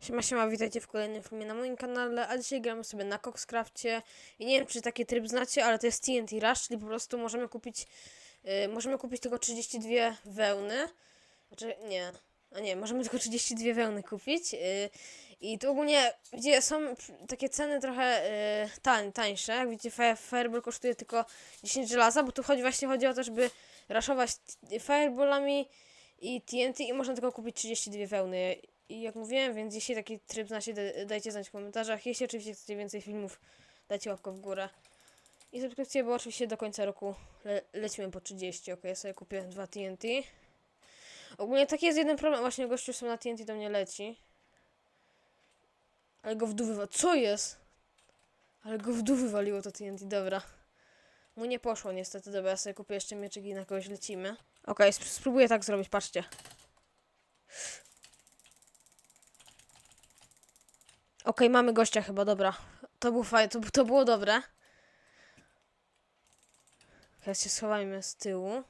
Siema, siema, witajcie w kolejnym filmie na moim kanale, a dzisiaj gramy sobie na Coxcrafcie i nie wiem, czy taki tryb znacie, ale to jest TNT Rush, czyli po prostu możemy kupić, y, możemy kupić tylko 32 wełny, znaczy nie, a nie, możemy tylko 32 wełny kupić y, i tu ogólnie, gdzie są takie ceny trochę y, tań, tańsze, jak widzicie Fire, Fireball kosztuje tylko 10 żelaza, bo tu chodzi właśnie chodzi o to, żeby raszować Fireballami i TNT i można tylko kupić 32 wełny. I jak mówiłem, więc jeśli taki tryb znacie, da- dajcie znać w komentarzach. Jeśli oczywiście chcecie więcej filmów, dajcie łapkę w górę. I subskrypcję, bo oczywiście do końca roku le lecimy po 30. Ok, ja sobie kupię dwa TNT. Ogólnie taki jest jeden problem, właśnie gościu sam na TNT do mnie leci. Ale go w dół wywaliło. Co jest? Ale go w to TNT, dobra. Mu nie poszło niestety, dobra, ja sobie kupię jeszcze mieczyk i na kogoś lecimy. Okej, sp- spróbuję tak zrobić, patrzcie. Okej, mamy gościa chyba, dobra. To był fajny, to, to było dobre. Teraz się schowajmy z tyłu.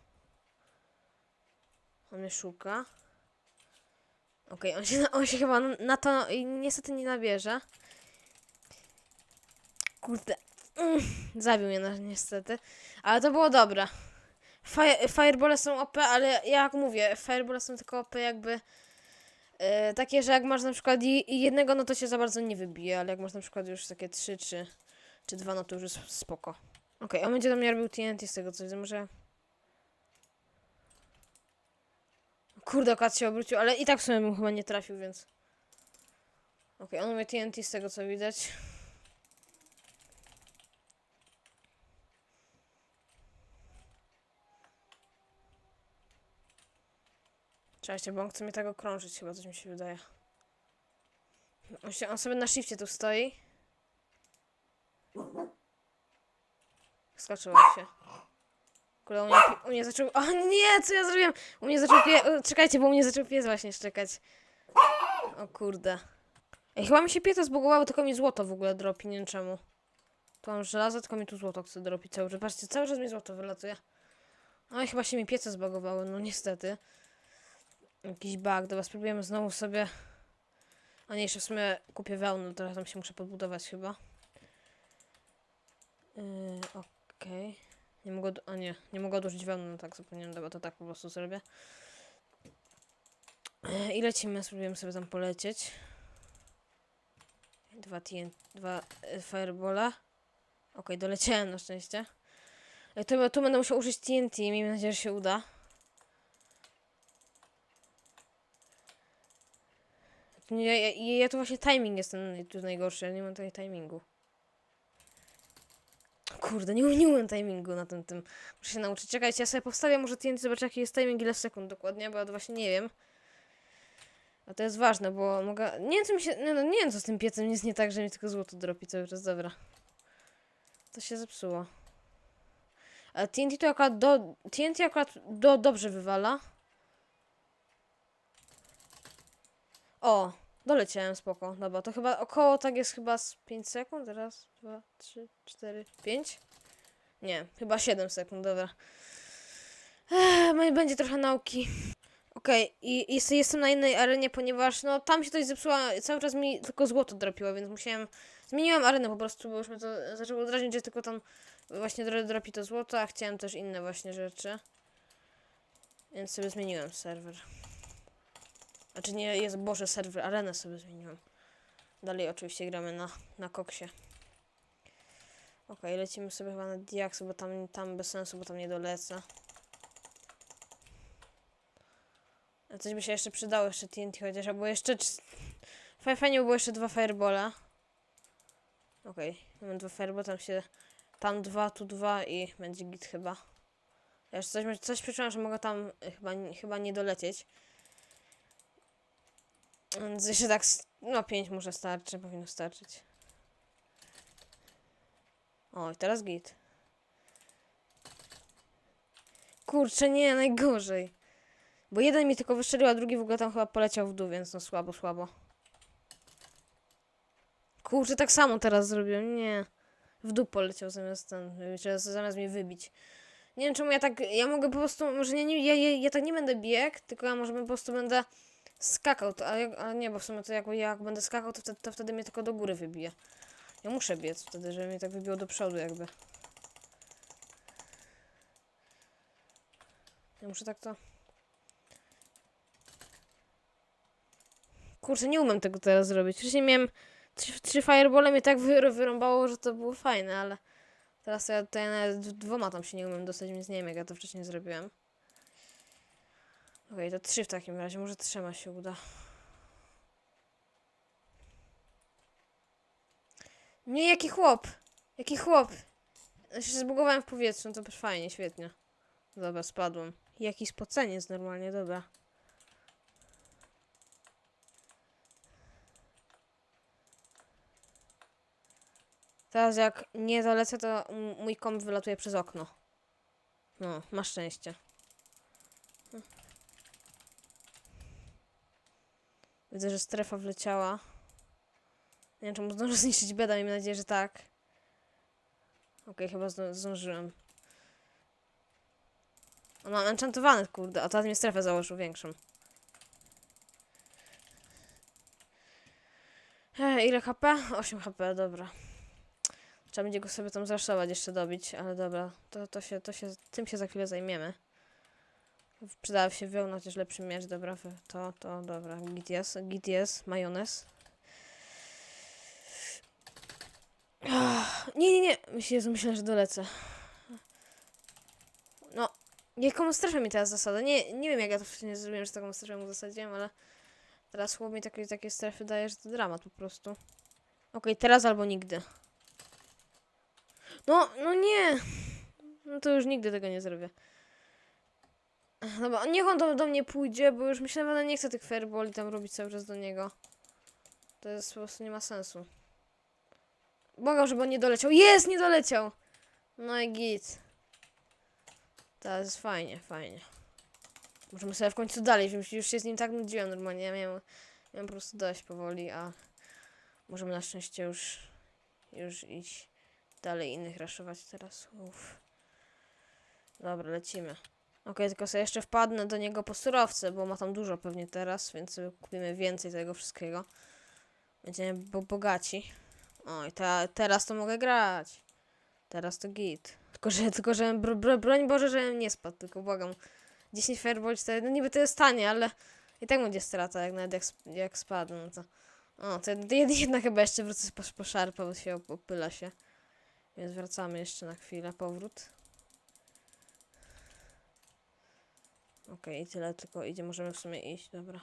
On mnie szuka. Okej, on, się, on się chyba na, to niestety nie nabierze. Kurde. Mm, zabił mnie niestety. Ale to było dobre. Fire, są OP, ale jak mówię, firebole są tylko OP jakby e, takie, że jak masz na przykład jednego, no to się za bardzo nie wybije, ale jak masz na przykład już takie trzy czy, czy dwa, no to już jest spoko. Okej, on będzie do mnie robił TNT z tego co widzę, może... Kurde, kat się obrócił, ale i tak w sumie bym chyba nie trafił, więc... Okej, on umie TNT z tego co widać. Cześć, bo on chce mnie tak okrążyć, chyba coś mi się wydaje. On, się, on sobie na shifcie tu stoi. Skoczyłem się. Kurde, u mnie, u mnie zaczął... O nie, co ja zrobiłem? U mnie zaczął pie... Czekajcie, bo u mnie zaczął pies właśnie szczekać. O kurde. Ej, chyba mi się pies zbugowało, tylko mi złoto w ogóle dropi, nie wiem czemu. Tu mam żelazo, tylko mi tu złoto chce dropić cały czas. Patrzcie, cały czas mi złoto wylatuje. I chyba się mi piece zbagowały, no niestety. Jakiś bug, dobra, spróbujemy znowu sobie... A nie, jeszcze w sumie kupię wełnę, teraz tam się muszę podbudować chyba. Yy, Okej. Nie mogę, a nie, nie mogę odłożyć wełny, no tak zapomniałem, dobra, to tak po prostu zrobię. Yy, I lecimy, spróbujemy sobie tam polecieć. Dwa TNT, dwa y, firebola. Okej, doleciałem na szczęście. Yy, Tu, tu będę musiał użyć TNT, miejmy nadzieję, że się uda. Ja, ja tu właśnie timing jest ten tu najgorszy, ja nie mam tutaj timingu. Kurde, nie, umiem timingu na tym, tym. Muszę się nauczyć. Czekajcie, ja sobie powstawię może TNT, zobaczę jaki jest timing, ile sekund dokładnie, bo ja właśnie nie wiem. A to jest ważne, bo mogę... Nie wiem, co mi się... No, nie wiem, co z tym piecem jest nie tak, że mi tylko złoto dropi cały czas, dobra. To się zepsuło. Ale TNT to akurat do... TNT akurat do, dobrze wywala. O, doleciałem spoko. Dobra, to chyba około tak jest chyba z 5 sekund. Raz, dwa, trzy, cztery, pięć. Nie, chyba 7 sekund, dobra. Ech, no będzie trochę nauki. Okej, i jest, jestem na innej arenie, ponieważ no tam się coś zepsuło, cały czas mi tylko złoto dropiło, więc musiałem... Zmieniłem arenę po prostu, bo już mnie to zaczęło drażnić, że tylko tam właśnie dro- dropi to złoto, a chciałem też inne właśnie rzeczy. Więc sobie zmieniłem serwer. Znaczy nie jest Boże serwer, arenę sobie zmieniłem. Dalej oczywiście gramy na, na koksie. Okej, lecimy sobie chyba na Diax, bo tam, tam bez sensu, bo tam nie dolecę. A coś by się jeszcze przydało, jeszcze TNT chociaż, albo jeszcze... Fajnie by było jeszcze dwa firebola. Okej, mamy dwa fireball, tam się... Tam dwa, tu dwa i będzie git chyba. Ja coś, coś przeczułem, że mogę tam chyba, chyba nie dolecieć. Więc jeszcze tak, no 5 może starczy, powinno starczyć. O, i teraz git. Kurczę, nie, najgorzej. Bo jeden mi tylko wystrzelił, a drugi w ogóle tam chyba poleciał w dół, więc no słabo, słabo. Kurczę, tak samo teraz zrobiłem, nie. W dół poleciał zamiast ten, zamiast mnie wybić. Nie wiem czemu ja tak, ja mogę po prostu, może nie, nie ja, ja, ja tak nie będę biegł, tylko ja może po prostu będę skakał, to, a, a nie, bo w sumie to jak, jak będę skakał, to wtedy, to wtedy mnie tylko do góry wybije. Ja muszę biec wtedy, żeby mnie tak wybiło do przodu jakby. Ja muszę tak to... Kurczę, nie umiem tego teraz zrobić. Wcześniej miałem trzy, trzy firebole mnie tak wy, wyrąbało, że to było fajne, ale teraz to ja, ja nawet dwoma tam się nie umiem dostać, więc nie wiem jak ja to wcześniej zrobiłem. Okej, to trzy w takim razie, może trzema się uda. Nie, jaki chłop! Jaki chłop! Ja się zbugowałem w powietrzu, no to fajnie, świetnie. Dobra, spadłem. Jaki spoceniec normalnie, dobra. Teraz jak nie dolecę, to mój kom wylatuje przez okno. No, masz szczęście. Widzę, że strefa wleciała. Nie wiem, czy mu zdążę zniszczyć beda, miejmy nadzieję, że tak. Okej, chyba zdą- zdążyłem. On ma enchantowany, kurde, a teraz mi strefę założył większą. E, ile HP? 8 HP, dobra. Trzeba będzie go sobie tam zraszować, jeszcze dobić, ale dobra, to, to się, to się, tym się za chwilę zajmiemy. Przydałaby się wełna, też lepszy miecz, dobra, to, to, dobra, git jest, git jest, majonez. Nie, nie, nie, myślę, myślę, że dolecę. No, jaką strefę mi teraz zasada? Nie, nie wiem jak ja to wcześniej zrobiłem, że taką strefę mu zasadziłem, ale teraz chłop mi takie, takie strefy daje, że to dramat po prostu. Okej, teraz albo nigdy. No, no nie! No to już nigdy tego nie zrobię. Dobra, niech on do, do mnie pójdzie, bo już myślałem, że nie chcę tych fireboli tam robić cały czas do niego. To jest po prostu nie ma sensu. Błagam, żeby on nie doleciał. Jest, nie doleciał! No i git. Teraz jest fajnie, fajnie. Możemy sobie w końcu dalej, już, już się z nim tak nudziłem normalnie. Ja miałem, miałem po prostu dość powoli, a możemy na szczęście już, już iść dalej innych raszować teraz. Uff. Dobra, lecimy. Okej, tylko sobie jeszcze wpadnę do niego po surowce, bo ma tam dużo pewnie teraz, więc kupimy więcej tego wszystkiego. Będziemy bo bogaci. O, i te, teraz to mogę grać. Teraz to git. Tylko, że, tylko, że bro, bro, broń Boże, żebym nie spadł, tylko błagam. 10 fireball, 4, no niby to jest tanie, ale i tak będzie strata, jak nawet jak, jak spadnę, no to... O, to jed- jed- jednak chyba jeszcze wrócę po, po szarpę, bo się op- opyla się. Więc wracamy jeszcze na chwilę, powrót. Okej, i tyle tylko idzie, możemy w sumie iść, dobra.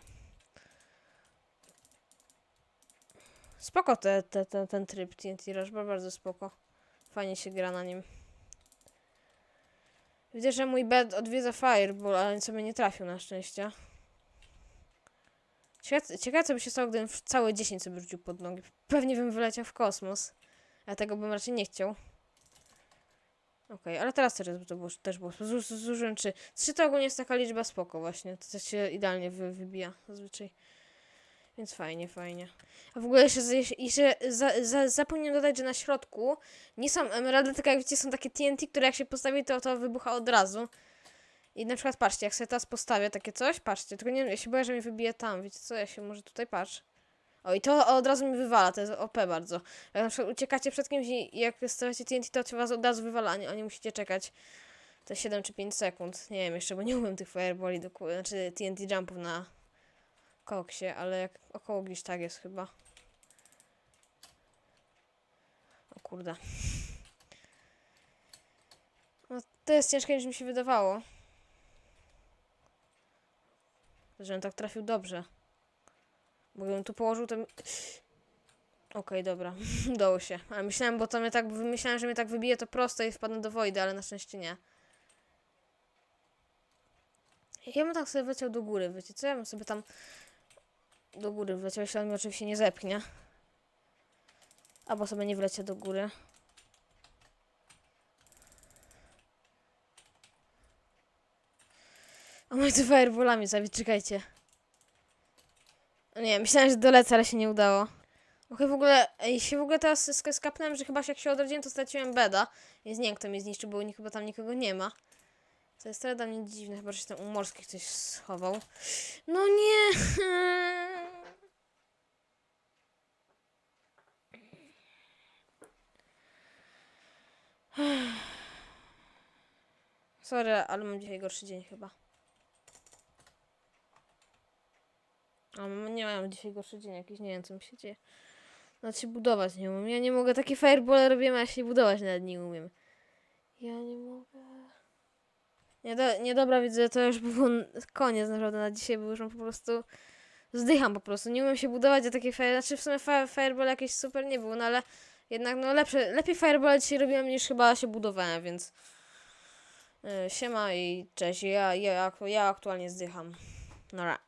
Spoko te, te, te, ten tryb TNT Rush, bo bardzo spoko. Fajnie się gra na nim. Widzę, że mój bed odwiedza Fireball, ale nic sobie nie trafił na szczęście. Ciekawe, ciekawe co by się stało, gdybym całe 10 sobie rzucił pod nogi. Pewnie bym wyleciał w kosmos. A tego bym raczej nie chciał. Okej, ale teraz też to było, też było. Zu- zu- Zużyłem 3. 3 to ogólnie jest taka liczba spoko właśnie. To też się idealnie wy, wybija zazwyczaj. Więc fajnie, fajnie. A w ogóle jeszcze, jeszcze za, za, zapomniałem dodać, że na środku nie są emeraldy, tylko jak widzicie są takie TNT, które jak się postawi, to to wybucha od razu. I na przykład patrzcie, jak sobie teraz postawię takie coś, patrzcie, tylko nie wiem, ja się boję, że mi wybije tam, wiecie co, ja się może tutaj patrz. O i to od razu mi wywala, to jest OP bardzo. Jak na przykład uciekacie przed kimś i jak stawiacie TNT, to się was od razu wywala, a nie, musicie czekać te 7 czy 5 sekund. Nie wiem jeszcze, bo nie umiem tych fireballi, doku- znaczy TNT jumpów na koksie, ale jak około gdzieś tak jest chyba. O kurde. No, to jest ciężkie niż mi się wydawało. Żebym tak trafił dobrze. Bo gdybym tu położył, to... mi- Okej, dobra. Udało się. Ale myślałem, bo to mnie tak... Myślałem, że mnie tak wybije to prosto i wpadnę do Wojdy, ale na szczęście nie. Ja bym tak sobie wleciał do góry, wiecie co? Ja bym sobie tam do góry wleciał, jeśli on mnie oczywiście nie zepchnie. Albo sobie nie wlecie do góry. O mój tu fireballami zabić, czekajcie. Nie, myślałem, że dolecę, ale się nie udało. Okej, w ogóle, ej, się w ogóle teraz sk- skapnąłem, że chyba się jak się odrodziłem, to straciłem beda. Więc nie wiem, kto mnie zniszczył, bo chyba tam nikogo nie ma. To jest trochę dla mnie dziwne, chyba że się tam u morskich coś schował. No nie! Sorry, ale mam dzisiaj gorszy dzień chyba. A nie mam dzisiaj gorszy dzień jakiś, nie wiem co mi się dzieje. Się budować nie umiem. Ja nie mogę, takie fireball robiłem, a się budować nawet nie umiem. Ja nie mogę. Nie, do, nie dobra, widzę, to już był koniec naprawdę na dzisiaj, bo już po prostu zdycham po prostu. Nie umiem się budować, a takie fire, znaczy w sumie fire, fireball jakieś super nie był, no ale jednak no lepsze, lepiej fireball dzisiaj robiłem niż chyba się budowałem, więc yy, siema i cześć, ja, ja, ja aktualnie zdycham. Nara.